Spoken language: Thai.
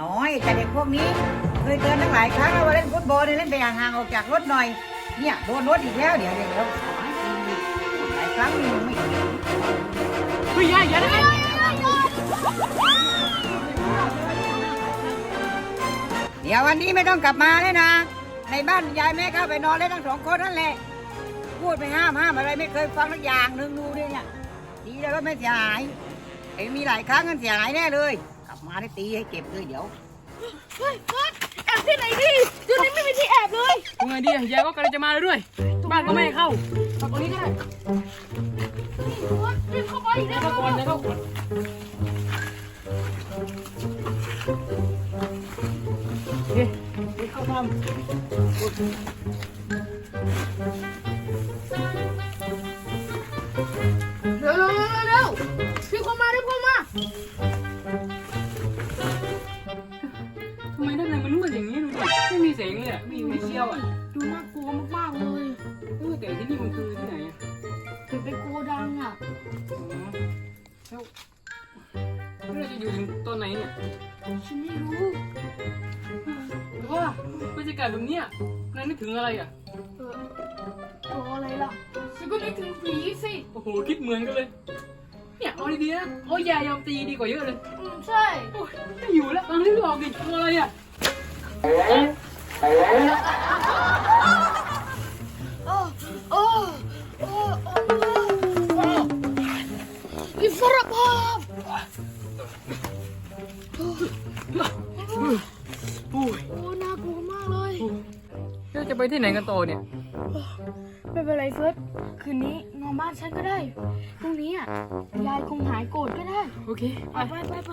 น้อยแต่เด็กพวกนี้เคยเตือนตั้งหลายครั้งแล้วว่าเล่นฟุตบอลเนี่ยเล่นไปห่างๆออกจากรถหน่อย เนี่ยโดนรถอีกแล้วเดี๋ยวเดี๋ยวหลายครั้งนี่ไม่ถึงเฮ้ยยายอย่าได้เดี๋ยววันนี้ไม่ต้องกลับมาเลยนะ ในบ้านยายแม่เข้าไปนอนเลยทั้งสองคนนั่นแหละ พูดไปห้ามห้ามอะไรไม่เคยฟังสักอย่างหนึ่งดูดิเนี่ยดีแล้วไม่เสียหายไอ้มีหลายครั้งกันเสียหายแน่เลย มาได้ตีให้เก็บเลยเดี๋ยวเฮ้ยเฟิร์สแอบที่ไหนดิอยู่นี่ไม่มีที่แอบเลยทำไงดีอะยายก็กำลังจะมาแล้วด้วย บ้านก็ไม่ให้เข้าเอาตรงนี้ก็ได้นี่เฟิร์สรีบเข้าไปเร็วเข้าก่อนนะเข้าก่อนโอเครีบเข้าทำ เลยอะไม่มีเชี่ยวอะดูน่ากลัวมากๆเลยเออแต่ที่นี่มันคือที่ไหนอะถึงเป็นโกดังอะอ๋อแล้วแล้วเราจะอยู่ถึงตอนไหนเนี่ยฉันไม่รู้หรือว่าบรรยากาศแบบเนี้ยนายนึกถึงอะไรอะเออตัวอะไรล่ะฉันก็นึกถึงผีสิโอ้โหคิดเหมือนกันเลยเนี่ยเอาดีๆนะโอ้ยยายอมตีดีกว่าเยอะเลยอืมใช่ โอ้ยไม่อยู่แล้วตอนนี้หลอกดิตัวอะไรอะโอิสรภาพโอ้ยโอ้น่ากลัวมากเลยเราจะไปที่ไหนกันต่อเนี่ย ไม่เป็นไรเฟิร์สคืนนี้นอนบ้านฉันก็ได้พรุ่งนี้อะยายคงหายโกรธก็ได้ โอเค ไปไปไปไป